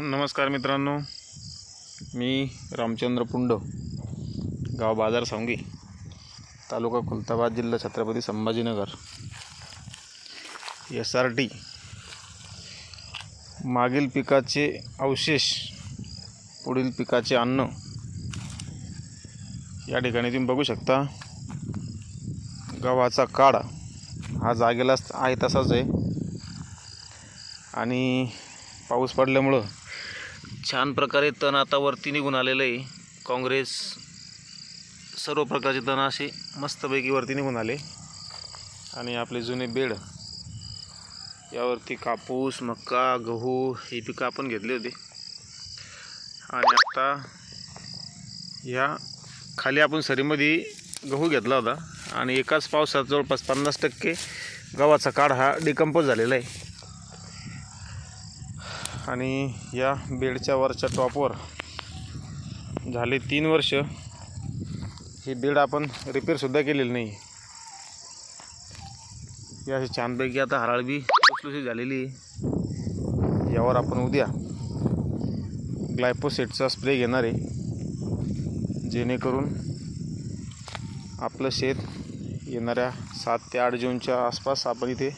नमस्कार मित्रांनो. मी रामचंद्र पुंड गाव बाजार सांगी तालुका खुलताबाद जिल्हा Chhatrapati Sambhajinagar. S R T मागील पिकाचे अवशेष पुढील पिकाचे अन्न या ठिकाणी तुम्ही बघू शकता. गव्हाचा काडा हा जागेला आहे तसाच आहे. आणि पाऊस पडल्यामुळं छान प्रकारे तण आता वरती निघून आलेलं आहे. काँग्रेस सर्व प्रकारचे तण असे मस्तपैकी वरती निघून आले. आणि आपले जुने बेड यावरती कापूस मक्का गहू ही पिकं आपण घेतली होती. आणि आता या खाली आपण सरीमध्ये गहू घेतला होता. आणि एकाच पावसात जवळपास पन्नास टक्के गव्हाचा काढ हा डिकम्पोज झालेला आहे. आणि या बेडच्या वरच्या टॉपवर झाले तीन वर्ष. ही बेड आपण रिपेअरसुद्धा केलेली नाही ही अशी छानपैकी आता हराळबी बी झालेली आहे. यावर आपण उद्या ग्लायपोसेटचा स्प्रे घेणार आहे. जेणेकरून आपलं शेत येणाऱ्या सात ते आठ जूनच्या आसपास आपण इथे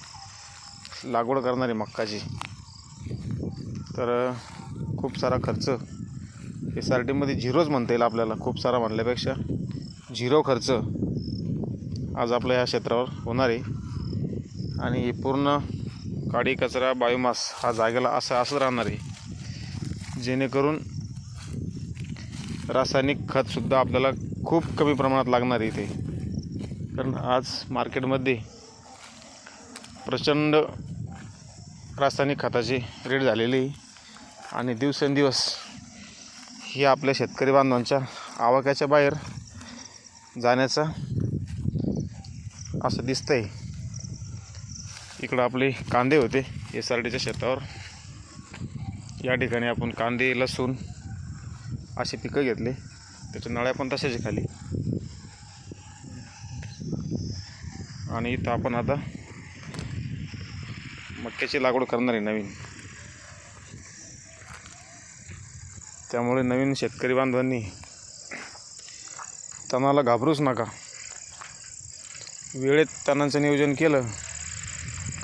लागवड करणार आहे मक्काची. तर खूप सारा खर्च. एस आर टीमध्ये झिरोच म्हणता येईल आपल्याला खूप सारा म्हणल्यापेक्षा झिरो खर्च आज आपल्या या क्षेत्रावर होणार आहे. आणि पूर्ण काडी कचरा बायोमास हा जागेला असं असं राहणार आहे. जेणेकरून रासायनिक खतसुद्धा आपल्याला खूप कमी प्रमाणात लागणार आहे इथे. कारण आज मार्केटमध्ये प्रचंड रासायनिक खताची रेट झालेली आणि दिवसेंदिवस ही आपल्या शेतकरी बांधवांच्या आवाक्याच्या बाहेर जाण्याचा असं दिसतंय. इकडं आपले कांदे होते एस आर डीच्या शेतावर. या ठिकाणी आपण कांदे लसूण असे पिकं घेतले. त्याच्या नळ्या पण तशाच खाली. आणि इथं आपण आता मक्याची लागवड करणार आहे नवीन. त्यामुळे नवीन शेतकरी बांधवांनी तणाला घाबरूच नका. वेळेत तणांचं नियोजन केलं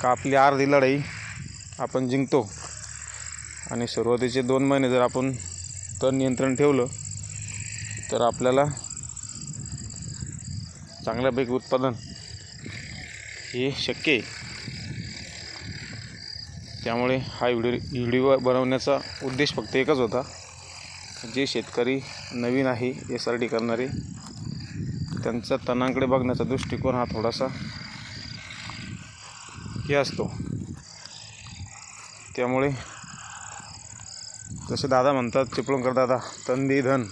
का आपली अर्धी लढाई आपण जिंकतो. आणि सुरुवातीचे दोन महिने जर आपण तण नियंत्रण ठेवलं तर आपल्याला चांगल्यापैकी उत्पादन हे शक्य आहे. त्यामुळे हा व्हिडिओ व्हिडिओ बनवण्याचा उद्देश फक्त एकच होता जे शेतकरी नवीन आहे एस आर टी करणारे त्यांचा तणांकडे बघण्याचा दृष्टिकोन हा थोडासा हे असतो. त्यामुळे जसे दादा म्हणतात चिपळूणकर दादा तंदी धन.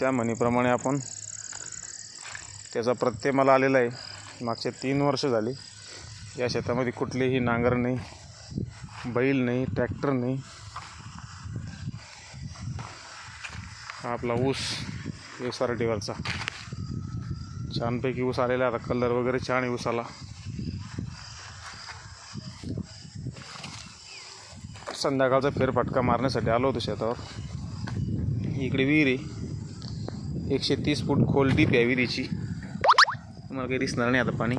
त्या म्हणीप्रमाणे आपण त्याचा प्रत्यय मला आलेला आहे. मागचे तीन वर्ष झाली. या शेतामध्ये कुठलेही नांगर नाही बैल नाही ट्रॅक्टर नाही. हा आपला ऊस एस आर टीवरचा छानपैकी ऊस आलेला आता कलर वगैरे छान आहे ऊसाला. संध्याकाळचा फेरफटका मारण्यासाठी आलो होतो शेतावर. इकडे विहीर आहे. एकशे तीस फूट खोल डीप आहे विहिरीची. तुम्हाला काही दिसणार नाही आता पाणी.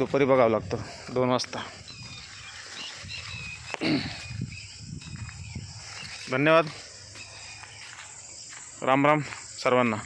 दुपारी बघावं लागतं. दोन वाजता. धन्यवाद. राम राम सर्वांना.